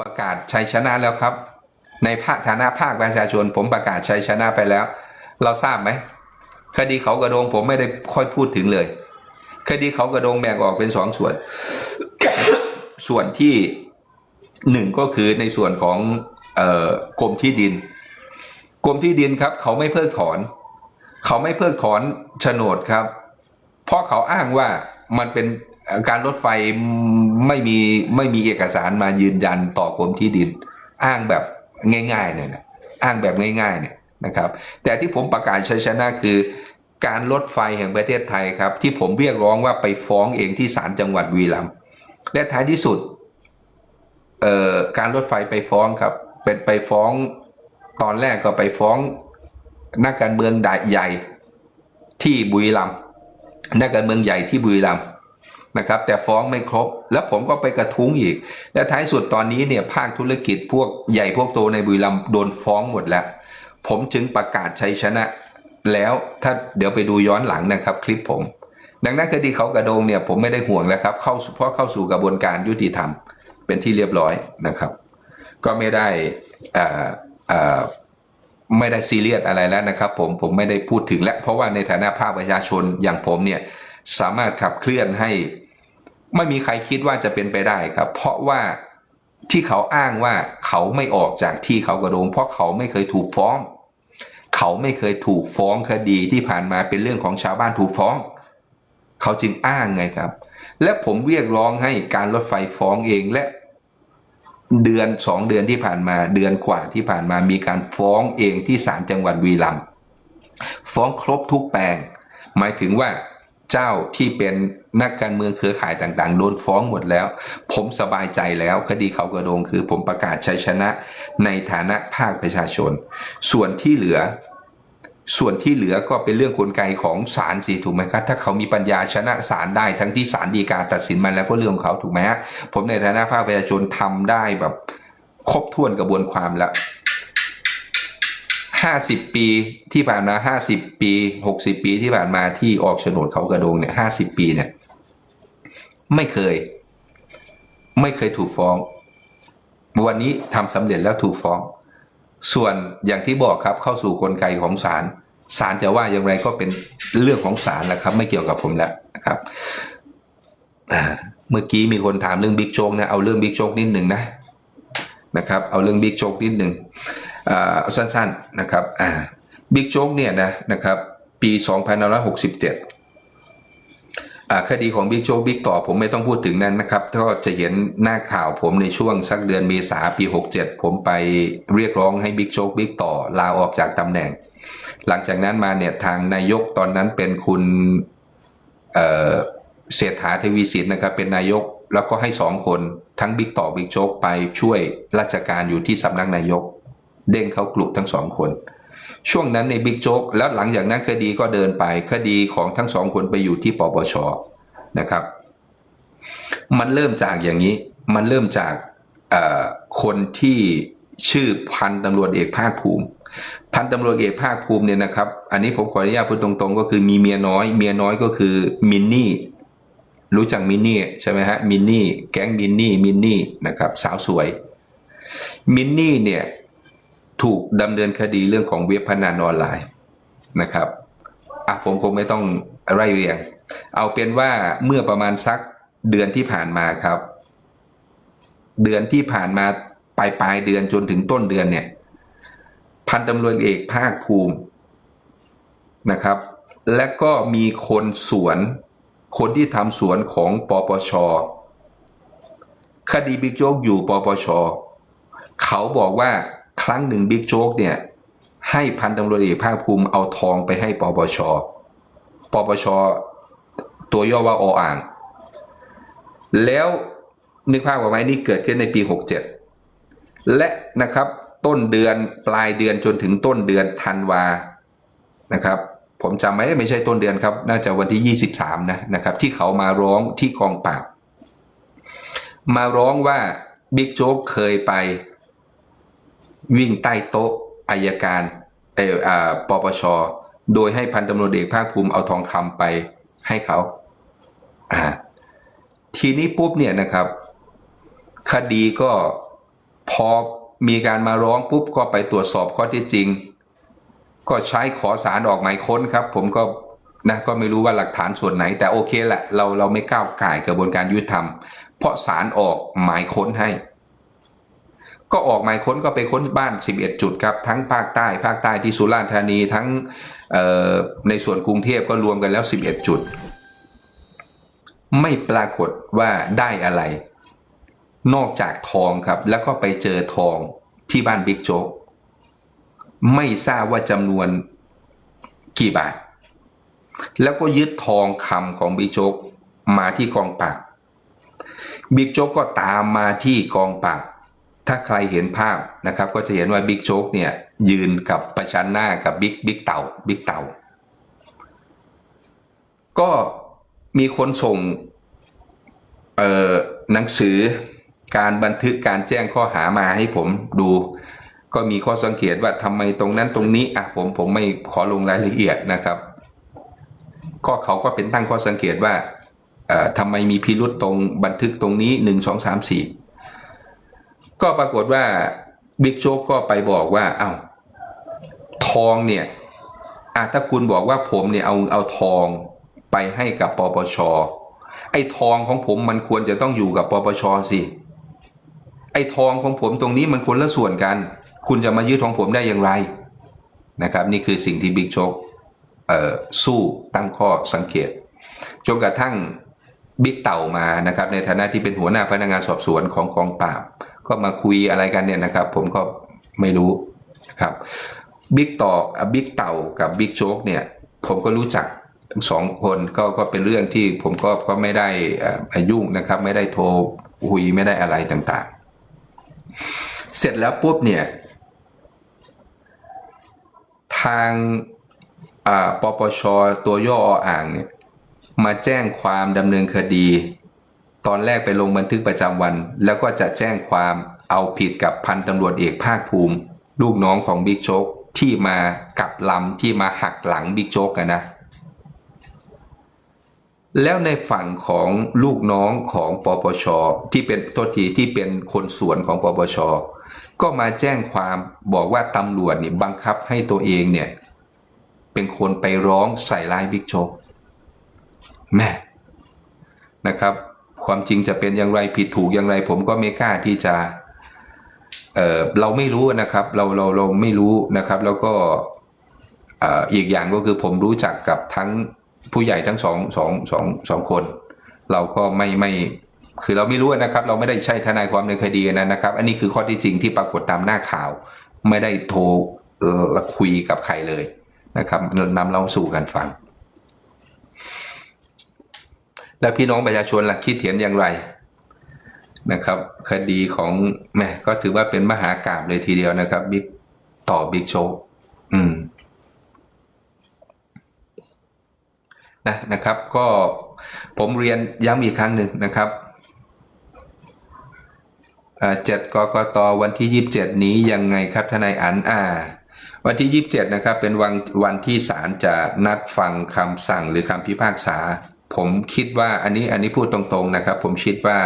ประกาศชัยชนะแล้วครับ ในภาคฐานะภาคประชาชน ผมประกาศชัยชนะไปแล้ว เราทราบไหมคดีเขากระโดงผมไม่ได้ค่อยพูดถึงเลย คดีเขากระโดงแบ่งออกเป็นสองส่วน ส่วนที่หนึ่งก็คือในส่วนของออกรมที่ดินกรมที่ดินครับ เขาไม่เพิกถอน เขาไม่เพิกถอนโฉนดครับ เพราะเขาอ้างว่ามันเป็นการรถไฟไม่มีไม่มีเอกสารมายืนยันต่อกรมที่ดิน อ้างแบบง่ายๆเนี่ยนะอ้างแบบง่ายๆเนี่ยนะครับ แต่ที่ผมประกาศชัยชนะคือการรถไฟแห่งประเทศไทยครับ ที่ผมเรียกร้องว่าไปฟ้องเองที่ศาลจังหวัดบุรีรัมย์และท้ายที่สุดการรถไฟไปฟ้องครับ เป็นไปฟ้องตอนแรกก็ไปฟ้องนักการเมืองใหญ่ที่บุรีรัมย์นักการเมืองใหญ่ที่บุรีรัมย์ นะครับแต่ฟ้องไม่ครบ แล้วผมก็ไปกระทุ้งอีก และท้ายสุดตอนนี้เนี่ยภาคธุรกิจพวกใหญ่พวกโตในบุรีรัมย์โดนฟ้องหมดแล้ว ผมจึงประกาศชัยชนะ แล้วถ้าเดี๋ยวไปดูย้อนหลังนะครับ คลิปผม ดังนั้นคดีเขากระโดงเนี่ยผมไม่ได้ห่วงแล้วครับเข้าเพราะเข้าสู่กระบวนการยุติธรรม เป็นที่เรียบร้อยนะครับ ก็ไม่ได้อ่อเอ่อไม่ได้ซีเรียสอะไรแล้วนะครับ ผมผมไม่ได้พูดถึงแล้วเพราะว่าในฐานะภาคประชาชนอย่างผมเนี่ยสามารถขับเคลื่อนให้ ไม่มีใครคิดว่าจะเป็นไปได้ครับ เพราะว่าที่เขาอ้างว่าเขาไม่ออกจากที่เขากระโดงเพราะเขาไม่เคยถูกฟ้อง เขาไม่เคยถูกฟ้องคดีที่ผ่านมาเป็นเรื่องของชาวบ้านถูกฟ้อง เขาจึงอ้างไงครับ และผมเรียกร้องให้การรถไฟฟ้องเองและเดือนสองเดือนที่ผ่านมาเดือนกว่าที่ผ่านมามีการฟ้องเองที่ศาลจังหวัดวีรัมฟ้องครบทุกแปลง หมายถึงว่า เจ้าที่เป็นนักการเมืองเครือข่ายต่างๆ โดนฟ้องหมดแล้ว ผมสบายใจแล้วคดีเขากระโดงคือผมประกาศชัยชนะในฐานะภาคประชาชน ส่วนที่เหลือ ส่วนที่เหลือก็เป็นเรื่องกลไกของศาลสิถูกไหมครับถ้าเขามีปัญญาชนะศาลได้ทั้งที่ศาลฎีกาตัดสินมาแล้วก็เรื่องของเขาถูกไหมฮะผมในฐานะภาคประชาชนทำได้แบบ ครบถ้วนกระบวนความแล้ว ห้าสิบปีที่ผ่านมาห้าสิบปีหกสิบปีที่ผ่านมาที่ออกโฉนดเขากระโดงเนี่ยห้าสิบปีเนี่ย ไม่เคย ไม่เคยถูกฟ้อง วันนี้ทำสำเร็จแล้วถูกฟ้อง ส่วนอย่างที่บอกครับเข้าสู่กลไกของศาลศาลจะว่าอย่างไรก็เป็นเรื่องของศาลนะครับ ไม่เกี่ยวกับผมแล้วนะครับเมื่อกี้มีคนถามเรื่องบิ๊กโจ๊กนะเอาเรื่องบิ๊กโจ๊กนิดหนึ่งนะนะครับ เอาเรื่องบิ๊กโจ๊กนิดหนึ่ง เอาสั้นๆนะครับบิ๊กโจ๊กเนี่ยนะนะครับปี2567อ่าคดีของบิ๊กโจ๊กบิ๊กต่อผมไม่ต้องพูดถึงนั้นนะครับก็จะเห็นหน้าข่าวผมในช่วงสักเดือนเมษาปี 67 ผมไปเรียกร้องให้บิ๊กโจ๊กบิ๊กต่อลาออกจากตำแหน่ง หลังจากนั้นมาเนี่ยทางนายกตอนนั้นเป็นคุณเอ่อเศรษฐาทวีสินนะครับเป็นนายกแล้วก็ให้สองคนทั้งบิ๊กต่อบิ๊กโจ๊กไปช่วยราชการอยู่ที่สำนักนายก เด้งเขากลุ่มทั้งสองคน ช่วงนั้นในบิ๊กโจ๊กแล้วหลังจากนั้นคดีก็เดินไปคดีของทั้งสองคนไปอยู่ที่ปปชนะครับ มันเริ่มจากอย่างนี้ มันเริ่มจากคนที่ชื่อพันตำรวจเอกภาคภูมิ พันตำรวจเอกภาคภูมิเนี่ยนะครับ อันนี้ผมขออนุญาตพูดตรงๆ ก็คือมีเมียน้อย เมียน้อยก็คือมินนี่ รู้จักมินนี่ใช่ไหมฮะ มินนี่ แก๊งมินนี่ มินนี่นะครับ สาวสวย มินนี่เนี่ย ถูกดำเนินคดีเรื่องของเว็บพนันออนไลน์นะครับอะผมคงไม่ต้องไล่เรียง เอาเป็นว่าเมื่อประมาณสักเดือนที่ผ่านมาครับ เดือนที่ผ่านมาปลายปลายเดือนจนถึงต้นเดือนเนี่ย พันตำรวจเอกภาคภูมินะครับ และก็มีคนสวนคนที่ทำสวนของปปช คดีบิ๊กโจ๊กอยู่ปปช เขาบอกว่า ครั้งหนึ่งบิ๊กโจ๊กเนี่ยให้พันตำรวจเอกภาคภูมิเอาทองไปให้ปปช ปปช ตัวย่อว่าออ่าง แล้วนึกภาพออกไหมนี่เกิดขึ้นในปี 67 และนะครับต้นเดือนปลายเดือนจนถึงต้นเดือนธันวานะครับ ผมจำไม่ได้ไม่ใช่ต้นเดือนครับ น่าจะวันที่ 23 นะนะครับ ที่เขามาร้องที่กองปราบ มาร้องว่าบิ๊กโจ๊กเคยไป วิ่งใต้โต๊ะอายการเอออ่าปปช โดยให้พันตำรวจเอกภาคภูมิเอาทองคำไปให้เขา อ่า ทีนี้ปุ๊บเนี่ยนะครับ คดีก็พอมีการมาร้องปุ๊บก็ไปตรวจสอบข้อเที่จริง ก็ใช้ขอสารออกหมายค้นครับ ผมก็นะก็ไม่รู้ว่าหลักฐานส่วนไหน แต่โอเคแหละเราเราไม่ก้าวไก่กระบวนการยุติธรรม เพราะสารออกหมายค้นให้ ก็ออกหมายค้นก็ไปค้นบ้าน 11 จุดครับ ทั้งภาคใต้ภาคใต้ที่สุราษฎร์ธานีทั้งในส่วนกรุงเทพก็รวมกันแล้ว 11 จุด ไม่ปรากฏว่าได้อะไร นอกจากทองครับ แล้วก็ไปเจอทองที่บ้านบิ๊กโจ๊กไม่ทราบว่าจำนวนกี่บาท แล้วก็ยึดทองคำของบิ๊กโจ๊กมาที่กองปราบบิ๊กโจ๊กก็ตามมาที่กองปราบ ถ้าใครเห็นภาพนะครับ ก็จะเห็นว่าบิ๊กโจ๊กเนี่ย ยืนกับประชันหน้ากับบิ๊กบิ๊กเต่าบิ๊กเต่า ก็มีคนส่งเอ่อหนังสือการบันทึกการแจ้งข้อหามาให้ผมดู ก็มีข้อสังเกตว่าทำไมตรงนั้นตรงนี้อะผมผมไม่ขอลงรายละเอียดนะครับ ก็เขาก็เป็นตั้งข้อสังเกตว่าเอ่อทำไมมีพิรุษตรงบันทึกตรงนี้หนึ่งสองสามสี่ ก็ปรากฏว่าบิ๊กโจ๊กก็ไปบอกว่า เอา้า ทองเนี่ยอะถ้าคุณบอกว่าผมเนี่ยเอาเอาทองไปให้กับปปช ไอ้ทองของผมมันควรจะต้องอยู่กับปปชสิ ไอ้ทองของผมตรงนี้มันคนละส่วนกัน คุณจะมายึดของผมได้อย่างไรนะครับ นี่คือสิ่งที่บิ๊กโจ๊กสู้ตั้งข้อสังเกตจนกระทั่งบิ๊กเต่ามานะครับในฐานะที่เป็นหัวหน้าพนักงานสอบสวนของกองปราบ ก็มาคุยอะไรกันเนี่ยนะครับ ผมก็ไม่รู้นะครับบิ๊กต่ออะบิ๊กเต่ากับบิ๊กโจ๊กเนี่ย ผมก็รู้จักทั้งสองคนก็ก็เป็นเรื่องที่ผมก็ก็ไม่ได้อ่อยุ่งนะครับ ไม่ได้โทรคุยไม่ได้อะไรต่างๆ เสร็จแล้วปุ๊บเนี่ย ทางอ่าปปชตัวย่ออ่างเนี่ย มาแจ้งความดำเนินคดี ตอนแรกไปลงบันทึกประจำวัน แล้วก็จะแจ้งความเอาผิดกับพันตำรวจเอกภาคภูมิ ลูกน้องของบิ๊กโจ๊กที่มากับลำที่มาหักหลังบิ๊กโจ๊กกันนะ แล้วในฝั่งของลูกน้องของปปช ที่เป็นตัวทีที่เป็นคนสวนของปปช ก็มาแจ้งความบอกว่าตำรวจเนี่ยบังคับให้ตัวเองเนี่ย เป็นคนไปร้องใส่ร้ายบิ๊กโจ๊กแม่นะครับ ความจริงจะเป็นอย่างไรผิดถูกอย่างไร ผมก็ไม่กล้าที่จะ เออเราไม่รู้นะครับ เราเราเราไม่รู้นะครับ แล้วก็อีกอย่างก็คือผมรู้จักกับทั้งผู้ใหญ่ทั้งสองสองสองสองคน เราก็ไม่ไม่คือเราไม่รู้นะครับ เราไม่ได้ใช่ทนายความในคดีนั้นนะครับ อันนี้คือข้อที่จริงที่ปรากฏตามหน้าข่าว ไม่ได้โทรคุยกับใครเลยนะครับนำเล่าสู่กันฟัง แล้วพี่น้องประชาชนล่ะคิดเห็นอย่างไรนะครับ คดีของแม่ก็ถือว่าเป็นมหากาบเลยทีเดียวนะครับบิ๊กต่อบิ๊กโชว์อืมนะนะครับก็ผมเรียนย้ำอีกครั้งหนึ่งนะครับเจ็ดกกตวันที่ 27 นี้ยังไงครับทนายอันอ่า วันที่ 27 นะครับ เป็นวันวันที่ศาลจะนัดฟังคำสั่งหรือคำพิพากษา ผมคิดว่าอันนี้อันนี้พูดตรงๆนะครับ ผมคิดว่า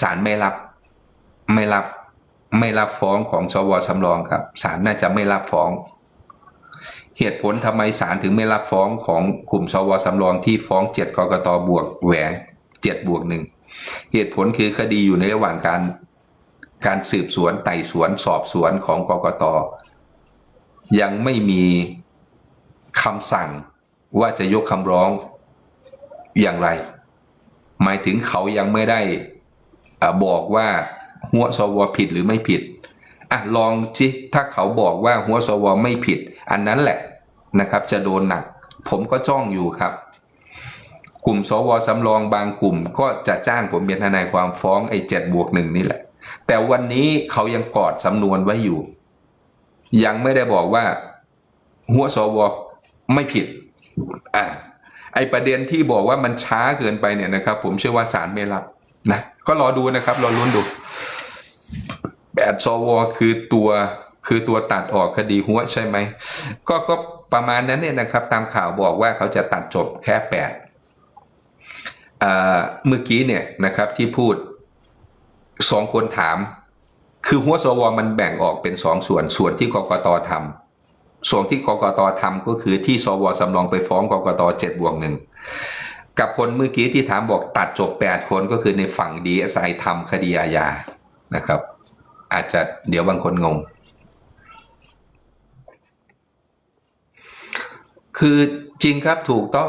ศาลไม่รับไม่รับไม่รับฟ้องของสวสำรองครับศาลน่าจะไม่รับฟ้อง เหตุผลทำไมศาลถึงไม่รับฟ้องของกลุ่มสวสำรองที่ฟ้อง7กกตบวกแหวง7บวกหนึ่งเหตุผลคือคดีอยู่ในระหว่างการการสืบสวนไต่สวนสอบสวนของกกตยังไม่มีคำสั่งว่าจะยกคำร้อง อย่างไร หมายถึงเขายังไม่ได้อาบอกว่าหัวสวผิดหรือไม่ผิดอะลองสิถ้าเขาบอกว่าหัวสวไม่ผิด อันนั้นแหละนะครับ จะโดนหนัก ผมก็จ้องอยู่ครับ กลุ่มสวสำรองบางกลุ่มก็จะจ้างผมเป็นทนายความฟ้องไอ้เจ็ดบวกหนึ่งนี่แหละ แต่วันนี้เขายังกอดสำนวนไว้อยู่ ยังไม่ได้บอกว่าหัวสวไม่ผิดอะ ไอประเด็นที่บอกว่ามันช้าเกินไปเนี่ยนะครับ ผมเชื่อว่าศาลไม่รับนะก็รอดูนะครับรอลุ้นดูแปดสวคือตัวคือตัวตัดออกคดีหัวใช่ไหมก็ก็ประมาณนั้นเนี่ยนะครับ ตามข่าวบอกว่าเขาจะตัดจบแค่แปดเมื่อกี้เนี่ยนะครับที่พูดสองคนถาม คือหัวสวมันแบ่งออกเป็นสองส่วนส่วนที่กกตทำ ส่วนที่กกตทำก็คือที่สวสำรองไปฟ้องกกตเจ็ดบวกหนึ่งกับคนเมื่อกี้ที่ถามบอกตัดจบแปดคนก็คือในฝั่งดีเอสไอทำคดีอาญานะครับ อาจจะเดี๋ยวบางคนงง คือจริงครับถูกต้อง